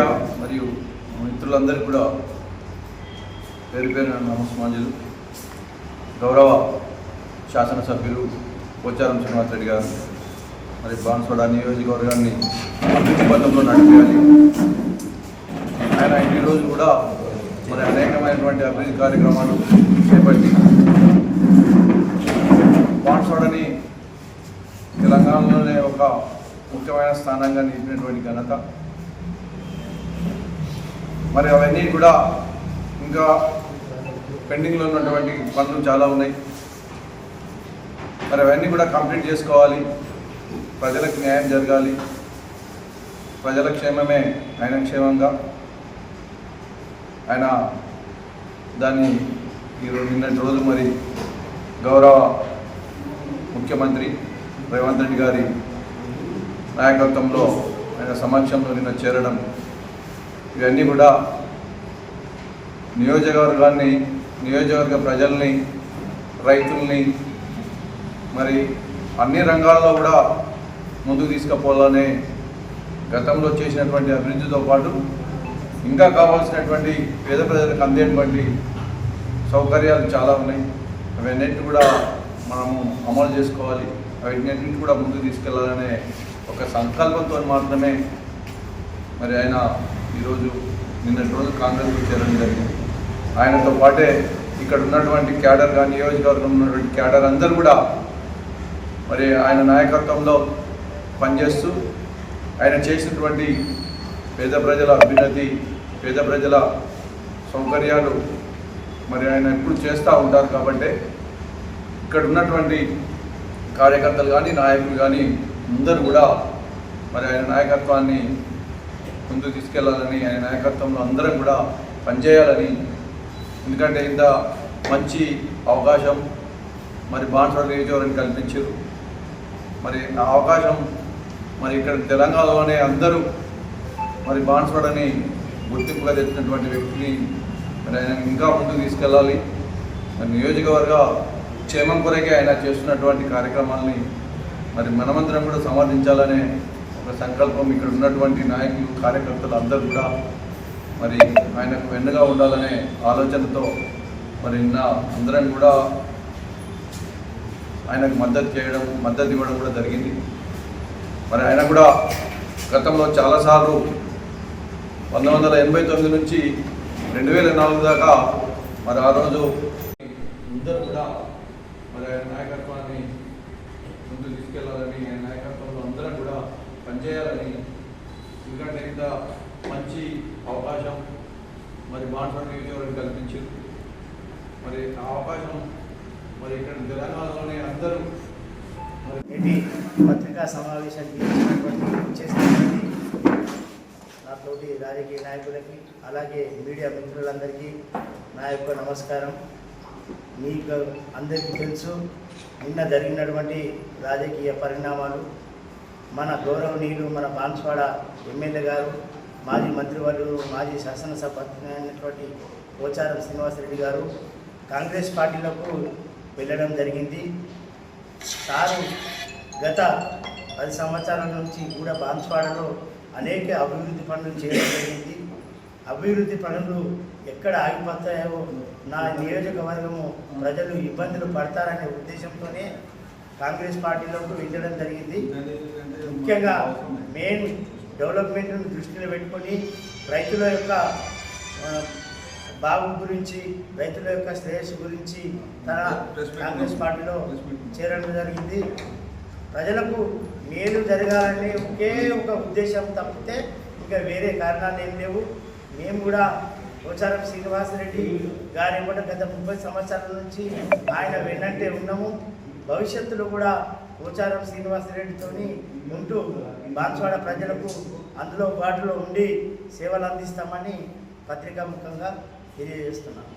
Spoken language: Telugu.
మీడియా మరియు మిత్రులందరికీ కూడా పేరు పేరు నమస్మాంజలు గౌరవ శాసనసభ్యులు పోచారం శ్రీనివాస్ రెడ్డి గారు మరి బాన్సోడ నియోజకవర్గాన్ని అభివృద్ధి పథంలో నడిపేయాలి. ఆయన ఇన్ని కూడా మరి అనేకమైనటువంటి అభివృద్ధి కార్యక్రమాలు చేపట్టి బాన్సోడని తెలంగాణలోనే ఒక ముఖ్యమైన స్థానంగా నిలిపినటువంటి ఘనత. మరి అవన్నీ కూడా ఇంకా పెండింగ్లో ఉన్నటువంటి పనులు చాలా ఉన్నాయి. మరి అవన్నీ కూడా కంప్లీట్ చేసుకోవాలి. ప్రజలకు న్యాయం జరగాలి. ప్రజల క్షేమమే ఆయన క్షేమంగా. ఆయన దాన్ని ఈరోజు నిన్నటి రోజు మరి గౌరవ ముఖ్యమంత్రి రేవంత్ రెడ్డి గారి నాయకత్వంలో ఆయన సమక్షంలో నిన్న చేరడం ఇవన్నీ కూడా నియోజకవర్గాన్ని నియోజకవర్గ ప్రజల్ని రైతుల్ని మరి అన్ని రంగాల్లో కూడా ముందుకు తీసుకుపోవాలనే గతంలో చేసినటువంటి అభివృద్ధితో పాటు ఇంకా కావాల్సినటువంటి పేద ప్రజలకు అందేటువంటి సౌకర్యాలు చాలా ఉన్నాయి. అవన్నింటినీ కూడా మనము అమలు చేసుకోవాలి. అవన్నింటినీ కూడా ముందుకు తీసుకెళ్ళాలనే ఒక సంకల్పంతో మాత్రమే మరి ఆయన ఈరోజు నిన్నటి రోజు కాంగ్రెస్లో చేరడం జరిగింది. ఆయనతో పాటే ఇక్కడ ఉన్నటువంటి క్యాడర్ కానీ నియోజకవర్గంలో ఉన్నటువంటి క్యాడర్ అందరూ కూడా మరి ఆయన నాయకత్వంలో పనిచేస్తూ ఆయన చేసినటువంటి పేద ప్రజల అభ్యున్నతి పేద ప్రజల సౌకర్యాలు మరి ఆయన ఎప్పుడు చేస్తూ ఉంటారు కాబట్టి ఇక్కడ ఉన్నటువంటి కార్యకర్తలు కానీ నాయకులు కానీ అందరూ కూడా మరి ఆయన నాయకత్వాన్ని ముందుకు తీసుకెళ్ళాలని ఆయన నాయకత్వంలో అందరం కూడా పనిచేయాలని. ఎందుకంటే ఇంత మంచి అవకాశం మరి బాన్సర్ నియోజకవర్గం కల్పించారు. మరి ఆ అవకాశం మరి ఇక్కడ తెలంగాణలోనే అందరూ మరి బాన్సోడని గుర్తింపుగా తెచ్చినటువంటి వ్యక్తిని మరి ఆయన ఇంకా ముందుకు తీసుకెళ్ళాలి. మరి నియోజకవర్గ క్షేమం కొరకే ఆయన చేస్తున్నటువంటి కార్యక్రమాలని మరి మనమందరం కూడా సమర్థించాలనే ఒక సంకల్పం ఇక్కడ ఉన్నటువంటి నాయకులు కార్యకర్తలు అందరూ కూడా మరి ఆయనకు వెన్నుగా ఉండాలనే ఆలోచనతో మరి నిన్న అందరం కూడా ఆయనకు మద్దతు చేయడం మద్దతు ఇవ్వడం కూడా జరిగింది. మరి ఆయన కూడా గతంలో చాలాసార్లు పంతొమ్మిది వందల ఎనభై తొమ్మిది నుంచి రెండు వేల నాలుగు దాకా మరి ఆ రోజు అందరూ కూడా మరి ఆయన నాయకత్వాన్ని ముందుకు తీసుకెళ్ళాలని ఆయన నాయకత్వంలో అందరం కూడా పనిచేయాలని ఎందుకంటే ఇంత మంచి అవకాశం మరి బాన్సోడ నియోజకవర్గం కల్పించారు. మరి ఆ అవకాశం మరి ఇక్కడ తెలంగాణలోనే అందరూ మరి పత్రికా సమావేశానికి నాతోటి రాజకీయ నాయకులకి అలాగే మీడియా మిత్రులందరికీ నా యొక్క నమస్కారం. మీకు అందరికీ తెలుసు నిన్న జరిగినటువంటి రాజకీయ పరిణామాలు మన గౌరవనీయులు మన బాన్స్వాడ ఎమ్మెల్యే గారు మాజీ మంత్రివర్యులు మాజీ శాసనసభ అయినటువంటి పోచారం శ్రీనివాసరెడ్డి గారు కాంగ్రెస్ పార్టీలకు వెళ్ళడం జరిగింది. సారు గత పది సంవత్సరాల నుంచి కూడా బాన్స్వాడలో అనేక అభివృద్ధి పనులు చేయడం జరిగింది. అభివృద్ధి పనులు ఎక్కడ ఆగిపోతాయో నా నియోజకవర్గము ప్రజలు ఇబ్బందులు పడతారనే ఉద్దేశంతోనే కాంగ్రెస్ పార్టీలోకి వెళ్ళడం జరిగింది. ముఖ్యంగా మెయిన్ డెవలప్మెంట్ను దృష్టిలో పెట్టుకొని రైతుల యొక్క బాగు గురించి రైతుల యొక్క శ్రేయస్సు గురించి తన కాంగ్రెస్ పార్టీలో చేరడం జరిగింది. ప్రజలకు మేలు జరగాలనే ఒకే ఒక ఉద్దేశం తప్పితే ఇంకా వేరే కారణాలు ఏం లేవు. మేము కూడా పోచారం శ్రీనివాసరెడ్డి గారి కూడా గత ముప్పై సంవత్సరాల నుంచి ఆయన వెన్నంటే ఉన్నాము. భవిష్యత్తులో కూడా పోచారం శ్రీనివాసరెడ్డితోని ఉంటూ బాన్స్వాడ ప్రజలకు అందులో వాటిలో ఉండి సేవలు అందిస్తామని పత్రికా ముఖంగా తెలియజేస్తున్నాను.